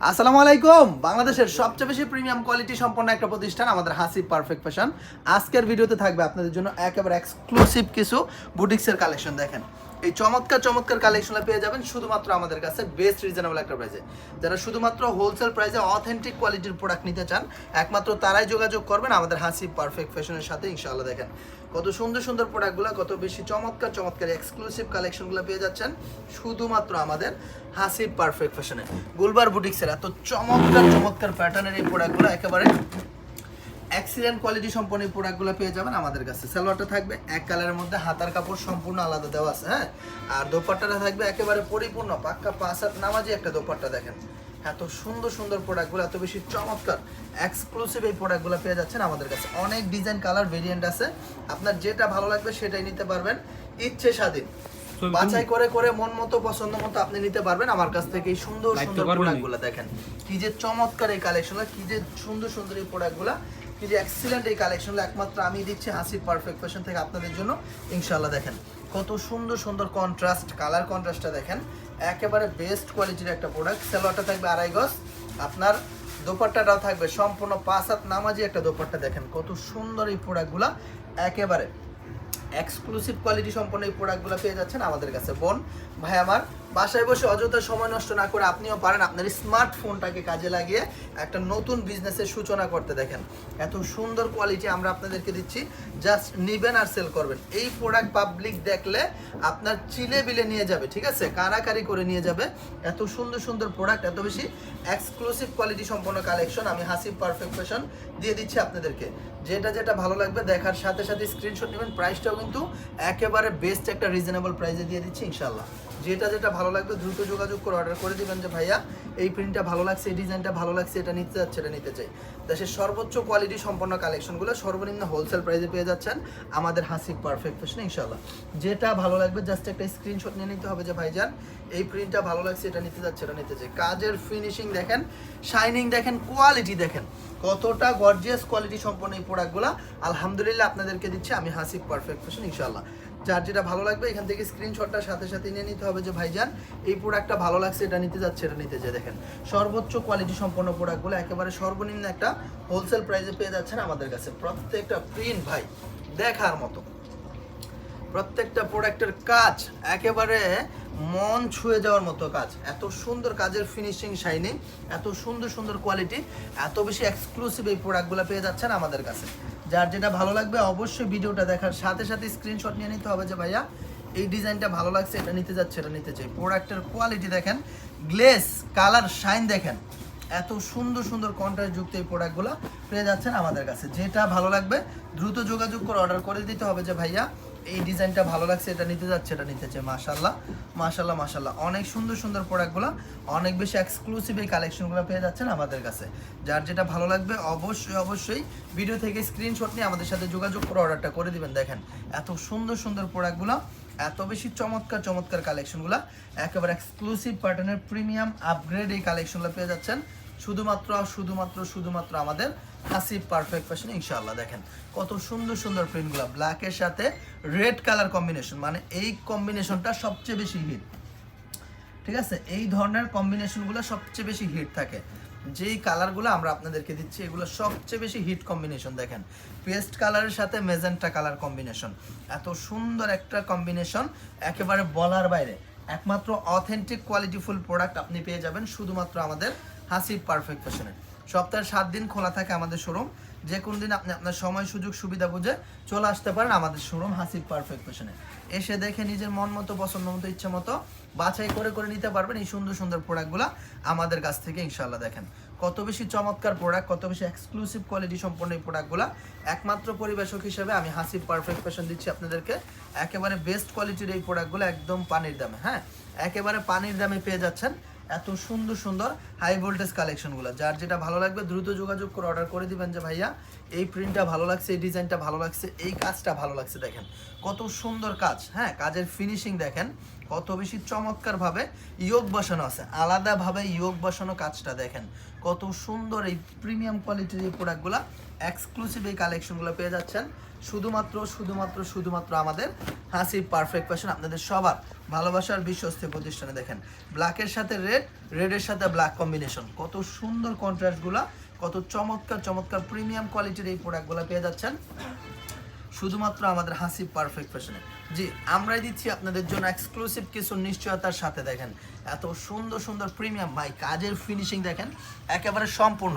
আসসালামু আলাইকুম। বাংলাদেশের সবচেয়ে বেশি প্রিমিয়াম কোয়ালিটি সম্পন্ন একটা প্রতিষ্ঠান আমাদের হাসি পারফেক্ট ফ্যাশন আজকের ভিডিওতে থাকবে আপনাদের জন্য একেবারে এক্সক্লুসিভ কিছু বুটিক্সের কালেকশন দেখেন। এই চমৎকার চমৎকার কালেকশনটা পেয়ে যাবেন শুধুমাত্র আমাদের কাছে বেস্ট রিজনেবল একটা প্রাইসে যারা শুধুমাত্র হোলসেল প্রাইসে অথেন্টিক কোয়ালিটির প্রোডাক্ট নিতে চান, একমাত্র তারাই যোগাযোগ করবেন আমাদের হাসি পারফেক্ট ফ্যাশনের সাথে, ইনশাআল্লাহ দেখেন। কত সুন্দর সুন্দর প্রোডাক্টগুলো কত বেশি চমৎকার চমৎকার এক্সক্লুসিভ কালেকশনগুলো পেয়ে যাচ্ছেন শুধুমাত্র আমাদের হাসি পারফেক্ট ফ্যাশনে গুলবার বুটিক্সের এত চমৎকার চমৎকার প্যাটার্নের এই প্রোডাক্টগুলো একেবারে এক্সিলেন্ট কোয়ালিটি সম্পন্ন এই প্রোডাক্টগুলো পেয়ে যাবেন আমাদের কাছে। সালোয়ারটা থাকবে এক কালারের মধ্যে হাতার কাপড় সম্পূর্ণ আলাদা দেওয়া আছে হ্যাঁ? আর দোপাট্টাটা থাকবে একেবারে পরিপূর্ণ পাক্কা পাঁচ হাত নামাজি একটা দোপাট্টা দেখেন। এত সুন্দর সুন্দর প্রোডাক্টগুলো এত বেশি চমৎকার এক্সক্লুসিভ এই প্রোডাক্টগুলো পেয়ে যাচ্ছেন আমাদের কাছে। অনেক ডিজাইন কালার ভেরিয়েন্ট আছে। আপনার যেটা ভালো লাগবে সেটাই নিতে পারবেন। ইচ্ছে স্বাধীন। বাছাই করে করে মন মতো পছন্দ মতো আপনি নিতে পারবেন আমার কাছ থেকে এই সুন্দর সুন্দর। প্রোডাক্টগুলো দেখেন। কি যে চমৎকার এই কালেকশনগুলো কি যে সুন্দর সুন্দর এই প্রোডাক্টগুলো কি যে এক্সিলেন্ট এই কালেকশনগুলো একমাত্র আমি দিচ্ছি হাসির পারফেক্ট ফ্যাশন থেকে আপনাদের জন্য। ইনশাল্লাহ দেখেন, কত সুন্দর সুন্দর কন্ট্রাস্ট কালার কন্ট্রাস্টটা দেখেন। একেবারে বেস্ট কোয়ালিটির একটা প্রোডাক্ট সেলোয়ারটা থাকবে আড়াই গজ। আপনার দোপাট্টাটাও থাকবে সম্পূর্ণ পাঁচ হাত নামাজি একটা দোপাট্টা দেখেন, কত সুন্দর এই প্রোডাক্টগুলো একেবারে এক্সক্লুসিভ কোয়ালিটি সম্পন্ন এই প্রোডাক্টগুলো পেয়ে যাচ্ছেন আমাদের কাছে। বোন, ভাই আমার বাসায় বসে অযথা সময় নষ্ট না করে আপনিও পারেন আপনার স্মার্টফোনটাকে কাজে লাগিয়ে একটা নতুন বিজনেসের সূচনা করতে দেখেন। এত সুন্দর কোয়ালিটি আমরা আপনাদেরকে দিচ্ছি। জাস্ট নিবেন আর সেল করবেন। এই প্রোডাক্ট পাবলিক দেখলে আপনার চিলে বিলে নিয়ে যাবে, ঠিক আছে? কারাকারি করে নিয়ে যাবে। এত সুন্দর সুন্দর প্রোডাক্ট এত বেশি এক্সক্লুসিভ কোয়ালিটি সম্পন্ন কালেকশন আমি হাসিব পারফেক্ট ফ্যাশন দিয়ে দিচ্ছি আপনাদেরকে। যেটা যেটা ভালো লাগবে দেখার সাথে সাথে স্ক্রিনশট নেবেন। প্রাইসটাও কিন্তু একেবারে বেস্ট একটা রিজনেবল প্রাইসে দিয়ে দিচ্ছি ইনশাল্লাহ যেটা যেটা ভালো লাগবে দ্রুত যোগাযোগ করে অর্ডার করে দিবেন যে ভাইয়া, এই প্রিন্টটা ভালো লাগছে, এই ডিজাইনটা ভালো লাগছে, এটা নিতে যাচ্ছে, এটা নিতে চাই। দেশের সর্বোচ্চ কোয়ালিটি সম্পন্ন কালেকশনগুলো সর্বনিম্ন হোলসেল প্রাইসে পেয়ে যাচ্ছেন আমাদের হাসি পারফেক্ট ফ্যাশন ইনশাল্লাহ যেটা ভালো লাগবে জাস্ট একটা স্ক্রিনশট নিয়ে নিতে হবে যে ভাইজান, এই প্রিন্টটা ভালো লাগছে, এটা নিতে যাচ্ছে, এটা নিতে চাই। কাজের ফিনিশিং দেখেন শাইনিং দেখেন কোয়ালিটি দেখেন, কতটা গর্জিয়াস কোয়ালিটি সম্পন্ন এই প্রোডাক্টগুলো আলহামদুলিল্লাহ আপনাদেরকে দিচ্ছি, আমি হাসিব পারফেক্ট ফ্যাশন ইনশাল্লাহ যার যেটা ভালো লাগবে, এখান থেকে স্ক্রিনশটটা সাথে সাথে নিয়ে নিতে হবে যে, ভাইজান, এই প্রোডাক্টটা ভালো লাগছে, এটা নিতে যাচ্ছে, এটা নিতে যে দেখেন, সর্বোচ্চ কোয়ালিটি সম্পন্ন প্রোডাক্টগুলো একেবারে সর্বনিম্ন একটা হোলসেল প্রাইসে পেয়ে যাচ্ছেন আমাদের কাছে। প্রত্যেকটা প্রিন্ট ভাই, দেখার মতো। প্রত্যেকটা প্রোডাক্টের কাজ একেবারে মন ছুঁয়ে যাওয়ার মতো কাজ। এত সুন্দর কাজের ফিনিশিং শাইনিং এত সুন্দর সুন্দর কোয়ালিটি এত বেশি এক্সক্লুসিভ এই প্রোডাক্টগুলো পেয়ে যাচ্ছেন আমাদের কাছে। যার যেটা ভালো লাগবে অবশ্যই ভিডিওটা দেখার সাথে সাথে স্ক্রিনশট নিয়ে নিতে হবে যে, ভাইয়া, এই ডিজাইনটা ভালো লাগছে, এটা নিতে যাচ্ছে, এটা নিতে চাই। প্রোডাক্টের কোয়ালিটি দেখেন গ্লেস কালার শাইন দেখেন। এত সুন্দর সুন্দর কন্ট্রাস্ট যুক্ত এই প্রোডাক্টগুলো পেয়ে যাচ্ছেন আমাদের কাছে। যেটা ভালো লাগবে, দ্রুত যোগাযোগ করে অর্ডার করে দিতে হবে যে, ভাইয়া এই ডিজাইনটা ভালো লাগছে, এটা নিতে যাচ্ছে, এটা নিতে চাই মাশাল্লাহ মাশাল্লাহ মাশাল্লাহ অনেক সুন্দর সুন্দর প্রোডাক্টগুলো অনেক বেশি এক্সক্লুসিভ এই কালেকশনগুলো পেয়ে যাচ্ছেন আমাদের কাছে। যার যেটা ভালো লাগবে, অবশ্যই অবশ্যই ভিডিও থেকে স্ক্রিনশট নিয়ে আমাদের সাথে যোগাযোগ করে অর্ডারটা করে দিবেন। দেখেন, এত সুন্দর সুন্দর প্রোডাক্টগুলো এত বেশি চমৎকার চমৎকার কালেকশনগুলো একেবারে এক্সক্লুসিভ প্যাটার্নের প্রিমিয়াম আপগ্রেড এই কালেকশনগুলো পেয়ে যাচ্ছেন। শুধুমাত্র শুধুমাত্র শুধুমাত্র আমাদের হাসিব পারফেক্ট ফ্যাশন দেখেন, কত সুন্দর সুন্দর প্রিন্টগুলো ব্ল্যাকের সাথে রেড কালার কম্বিনেশন মানে এই কম্বিনেশনটা সবচেয়ে বেশি হিট ঠিক আছে? এই ধরনের কম্বিনেশনগুলো সবচেয়ে বেশি হিট থাকে। যেই কালারগুলো আমরা আপনাদেরকে দিচ্ছি, এগুলো সবচেয়ে বেশি হিট কম্বিনেশন দেখেন। পেস্ট কালারের সাথে মেজেন্টা কালার কম্বিনেশন এত সুন্দর একটা কম্বিনেশন একেবারে বলার বাইরে। একমাত্র অথেন্টিক কোয়ালিটিফুল প্রোডাক্ট আপনি পেয়ে যাবেন, শুধুমাত্র আমাদের হাসিব পারফেক্ট ফ্যাশনে সপ্তাহে সাত দিন খোলা থাকে আমাদের শোরুম যে কোনো দিন আপনি আপনার সময়, সুযোগ, সুবিধা বুঝে চলে আসতে পারেন আমাদের শোরুম হাসিব পারফেক্ট ফ্যাশনে এসে দেখে নিজের মন মতো, পছন্দ মতো, ইচ্ছে মতো বাছাই করে করে নিতে পারবেন এই সুন্দর সুন্দর প্রোডাক্টগুলো আমাদের কাছ থেকে ইনশাল্লাহ দেখেন। কত বেশি চমৎকার প্রোডাক্ট কত বেশি এক্সক্লুসিভ কোয়ালিটি সম্পন্ন এই প্রোডাক্টগুলো একমাত্র পরিবেশক হিসেবে আমি হাসিব পারফেক্ট ফ্যাশন দিচ্ছি আপনাদেরকে। একেবারে বেস্ট কোয়ালিটির এই প্রোডাক্টগুলো একদম পানির দামে হ্যাঁ? একেবারে পানির দামে পেয়ে যাচ্ছেন। এত সুন্দর সুন্দর হাই ভোল্টেজ কালেকশনগুলো যার যেটা ভালো লাগবে, দ্রুত যোগাযোগ করে অর্ডার করে দিবেন যে ভাইয়া, এই প্রিন্টটা ভালো লাগছে, এই ডিজাইনটা ভালো লাগছে, এই কাজটা ভালো লাগছে দেখেন। কত সুন্দর কাজ হ্যাঁ? কাজের ফিনিশিং দেখেন, কত বেশি চমৎকারভাবে ইয়োগ বসানো আছে। আলাদাভাবে ইয়োগ বসানো কাজটা দেখেন। কত সুন্দর এই প্রিমিয়াম কোয়ালিটির এই প্রোডাক্টগুলো এক্সক্লুসিভ এই কালেকশনগুলো পেয়ে যাচ্ছেন। শুধুমাত্র শুধুমাত্র শুধুমাত্র আমাদের হাসি পারফেক্ট ফ্যাশন আপনাদের সবার ভালোবাসার বিশ্বস্ত প্রতিষ্ঠানে দেখেন। ব্ল্যাকের সাথে রেড রেডের সাথে ব্ল্যাক কম্বিনেশন কত সুন্দর কন্ট্রাস্টগুলা কত চমৎকার চমৎকার প্রিমিয়াম কোয়ালিটির এই প্রোডাক্টগুলো পেয়ে যাচ্ছেন। শুধুমাত্র আমাদের হাসি পারফেক্ট ফ্যাশনে জি, আমরাই দিচ্ছি আপনাদের জন্য এক্সক্লুসিভ কিছু নিশ্চয়তার সাথে দেখেন। এত সুন্দর সুন্দর প্রিমিয়াম ভাই, কাজের ফিনিশিং দেখেন, একেবারে সম্পূর্ণ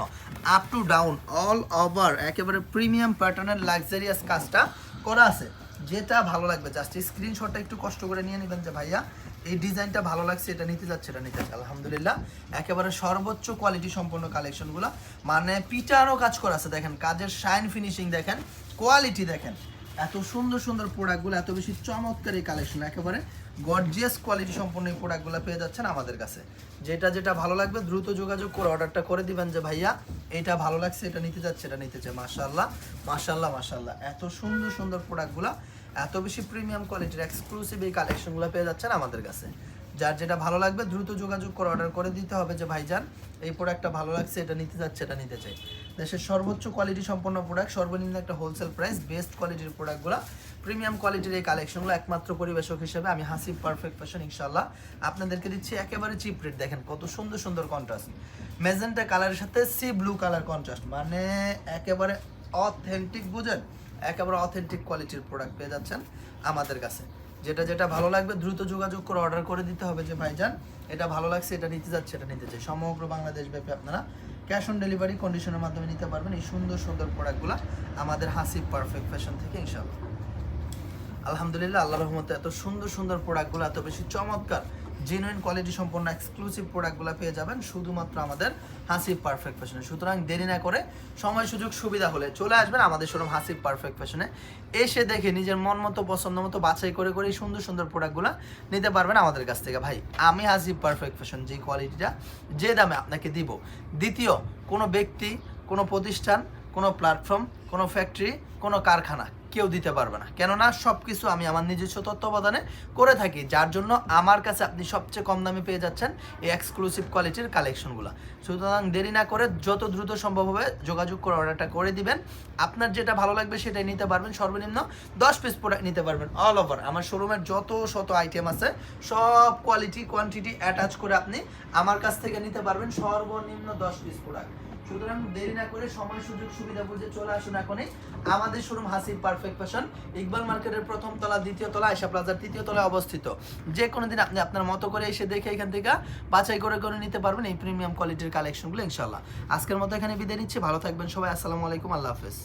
up to down all over একেবারে প্রিমিয়াম প্যাটার্নের লাক্সারিয়াস কাজটা করা আছে। যেটা ভালো লাগবে জাস্ট এই স্ক্রিনশটটা একটু কষ্ট করে নিয়ে নেবেন যে ভাইয়া, এই ডিজাইনটা ভালো লাগছে, এটা নিতে যাচ্ছে, এটা নিতে যাচ্ছে, আলহামদুলিল্লাহ। একেবারে সর্বোচ্চ কোয়ালিটি সম্পন্ন কালেকশনগুলো মানে পিটারও কাজ করা আছে, দেখেন, কাজের শাইন ফিনিশিং দেখেন কোয়ালিটি দেখেন। এত সুন্দর সুন্দর প্রোডাক্টগুলো, এত বেশি চমৎকার এই কালেকশন, একেবারে গর্জিয়াস কোয়ালিটি সম্পন্ন এই প্রোডাক্টগুলো পেয়ে যাচ্ছেন আমাদের কাছে। যেটা যেটা ভালো লাগবে, দ্রুত যোগাযোগ করে অর্ডারটা করে দিবেন যে, ভাইয়া, এটা ভালো লাগছে, এটা নিতে যাচ্ছে এটা নিতে চাই মাশাল্লাহ মাশাল্লাহ মাশাল্লাহ এত সুন্দর সুন্দর প্রোডাক্টগুলো, এত বেশি প্রিমিয়াম কোয়ালিটির এক্সক্লুসিভ এই কালেকশনগুলো পেয়ে যাচ্ছেন আমাদের কাছে। যার যেটা ভালো লাগবে, দ্রুত যোগাযোগ করে অর্ডার করে দিতে হবে যে, ভাইজান, এই প্রোডাক্টটা ভালো লাগছে, এটা নিতে যাচ্ছে এটা নিতে চাই দেশের সর্বোচ্চ কোয়ালিটি সম্পন্ন প্রোডাক্ট সর্বনিম্ন একটা হোলসেল প্রাইস বেস্ট কোয়ালিটির প্রোডাক্টগুলো প্রিমিয়াম কোয়ালিটির এই কালেকশনগুলো একমাত্র পরিবেশক হিসেবে আমি হাসিব পারফেক্ট ফ্যাশন ইনশাল্লাহ আপনাদেরকে দিচ্ছি একেবারে চিপ রেট দেখেন কত সুন্দর সুন্দর কন্ট্রাস্ট মেজেন্টা কালারের সাথে সি ব্লু কালার কন্ট্রাস্ট মানে একেবারে অথেন্টিক বুঝেন? একেবারে অথেন্টিক কোয়ালিটির প্রোডাক্ট পেয়ে যাচ্ছেন আমাদের কাছে। যেটা যেটা ভালো লাগবে দ্রুত যোগাযোগ করে অর্ডার করে দিতে হবে যে ভাইজান। এটা ভালো লাগছে, এটা নিতে যাচ্ছে, এটা নিতে চাই। সমগ্র বাংলাদেশ ব্যাপী আপনারা ক্যাশ অন ডেলিভারি কন্ডিশনের মাধ্যমে নিতে পারবেন এই সুন্দর সুন্দর প্রোডাক্টগুলো আমাদের হাসি পারফেক্ট ফ্যাশন থেকে ইনশাল্লাহ আলহামদুলিল্লাহ আল্লাহ রহমতে এত সুন্দর সুন্দর প্রোডাক্টগুলো এত বেশি চমৎকার জেনুইন কোয়ালিটি সম্পন্ন এক্সক্লুসিভ প্রোডাক্টগুলো পেয়ে যাবেন শুধুমাত্র আমাদের হাসিব পারফেক্ট ফ্যাশনে সুতরাং দেরি না করে সময়, সুযোগ, সুবিধা হলে চলে আসবেন আমাদের শোরুম হাসিব পারফেক্ট ফ্যাশনে এসে দেখে নিজের মন মতো, পছন্দ মতো বাছাই করে করে সুন্দর সুন্দর প্রোডাক্টগুলো নিতে পারবেন আমাদের কাছ থেকে। ভাই, আমি হাসিব পারফেক্ট ফ্যাশন যে কোয়ালিটিটা যে দামে আপনাকে দিব। দ্বিতীয়, কোনো ব্যক্তি, কোনো প্রতিষ্ঠান, কোনো প্ল্যাটফর্ম কোনো ফ্যাক্টরি কোনো কারখানা কেউ দিতে পারবে না। কেননা সব কিছু আমি আমার নিজস্ব তত্ত্বাবধানে করে থাকি, যার জন্য আমার কাছে আপনি সবচেয়ে কম দামে পেয়ে যাচ্ছেন এই এক্সক্লুসিভ কোয়ালিটির কালেকশনগুলো সুতরাং দেরি না করে যত দ্রুত সম্ভব হবে যোগাযোগ করে অর্ডারটা করে দিবেন। আপনার যেটা ভালো লাগবে সেটাই নিতে পারবেন, সর্বনিম্ন দশ পিস প্রোডাক্ট নিতে পারবেন অল ওভার আমার শোরুমের যত শত আইটেম আছে, সব কোয়ালিটি কোয়ান্টিটি অ্যাটাচ করে আপনি আমার কাছ থেকে নিতে পারবেন সর্বনিম্ন দশ পিস প্রোডাক্ট সুতরাং দেরি না করে সময়, সুযোগ, সুবিধা বুঝে চলে আসুন এখনই আমাদের showroom Hasib perfect fashion Iqbal মার্কেটের প্রথম তলা, দ্বিতীয় তলা আয়সা প্লাজার তৃতীয় তলায় অবস্থিত। যে কোনো দিন আপনি আপনার মতো করে এসে দেখে এখান থেকে বাছাই করে করে নিতে পারবেন এই প্রিমিয়াম কোয়ালিটির কালেকশনগুলো ইনশাল্লাহ আজকের মতো এখানে বিদায় নিচ্ছি, ভালো থাকবেন সবাই, আসসালামু আলাইকুম, আল্লাহ হাফেজ।